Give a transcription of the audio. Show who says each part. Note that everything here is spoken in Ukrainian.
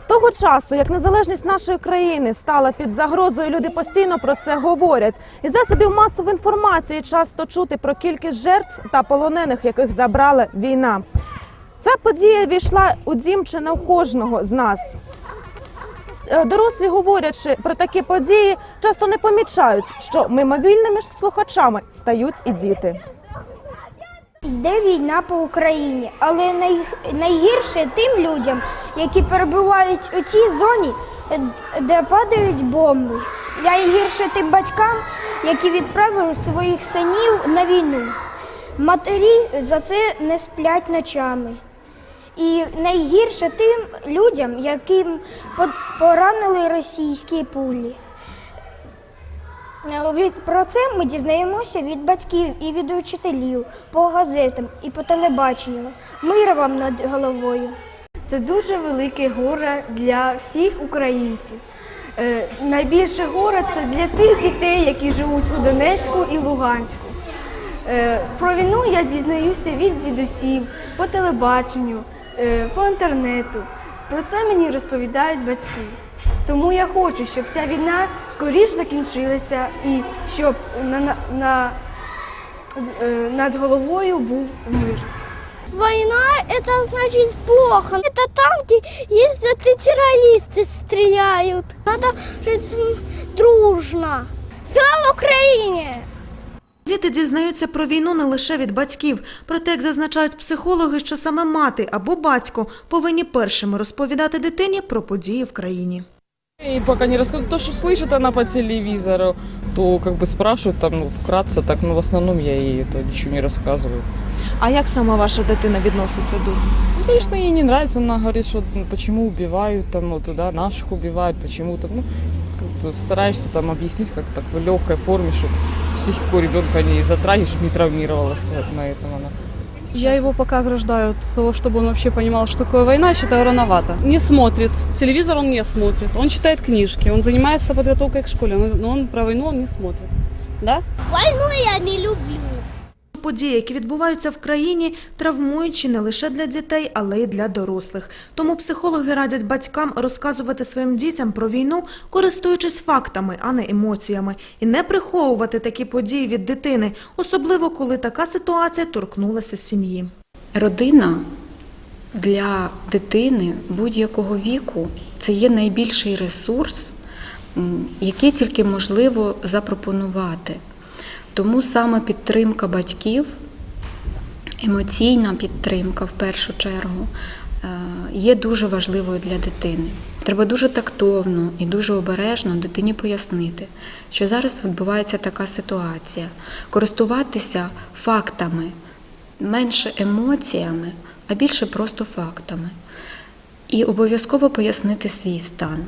Speaker 1: З того часу, як незалежність нашої країни стала під загрозою, люди постійно про це говорять. Із засобів масової інформації часто чути про кількість жертв та полонених, яких забрала війна. Ця подія війшла у дім чи не у кожного з нас. Е, Дорослі, говорячи про такі події, часто не помічають, що мимовільними слухачами стають і діти.
Speaker 2: Йде війна по Україні, але найгірше тим людям, які перебувають у цій зоні, е, де падають бомби. Найгірше тим батькам, які відправили своїх синів на війну. Матері за це не сплять ночами. І найгірше тим людям, яким поранили російські пулі. Е, Про це ми дізнаємося від батьків і від учителів по газетам і по телебаченню. Мир вам над головою.
Speaker 3: Це дуже велике горе для всіх українців. Е, найбільше горе це для тих дітей, які живуть у Донецьку і Луганську. Е, про війну я дізнаюся від дідусів, по телебаченню, е, по інтернету. Про це мені розповідають батьки. Тому я хочу, щоб ця війна скоріш закінчилася і щоб на, на, на, з- е, над головою був мир.
Speaker 4: Война это значит плохо. Это танки ездят и террористы стреляют. Надо жить с- дружно. Слава Украине!
Speaker 1: Діти дізнаються про війну не лише від батьків. Проте, як зазначають психологи, що саме мати або батько повинні першими розповідати дитині про події в країні.
Speaker 5: И пока не рассказывают то, что слышит она по телевизору, то как бы спрашивают там ну, вкратце, так, ну в основном я ей это ничего не рассказываю.
Speaker 1: А як саме ваша дитина відноситься до
Speaker 5: Ну, конечно, ей не нравится, она говорит, что ну, почему убивают, там, вот туда наших убивают, почему там, ну, как-то стараешься там объяснить как так в легкой форме, чтобы психику ребенка не затрагивать, чтобы не травмировалась вот на этом она.
Speaker 6: Я его пока ограждаю от того, чтобы он вообще понимал, что такое война, считаю рановато. Не смотрит. Телевизор он не смотрит. Он читает книжки, он занимается подготовкой к школе, но он про войну он не смотрит. Да?
Speaker 4: Войну я не люблю.
Speaker 1: Події, які відбуваються в країні, травмуючі не лише для дітей, але й для дорослих. Тому психологи радять батькам розказувати своїм дітям про війну, користуючись фактами, а не емоціями, і не приховувати такі події від дитини, особливо коли така ситуація торкнулася сім'ї.
Speaker 7: Родина для дитини будь-якого віку це є найбільший ресурс, який тільки можливо запропонувати. Тому саме підтримка батьків, емоційна підтримка в першу чергу, е, є дуже важливою для дитини. Треба дуже тактовно і дуже обережно дитині пояснити, що зараз відбувається така ситуація, користуватися фактами, менше емоціями, а більше просто фактами. І обов'язково пояснити свій стан.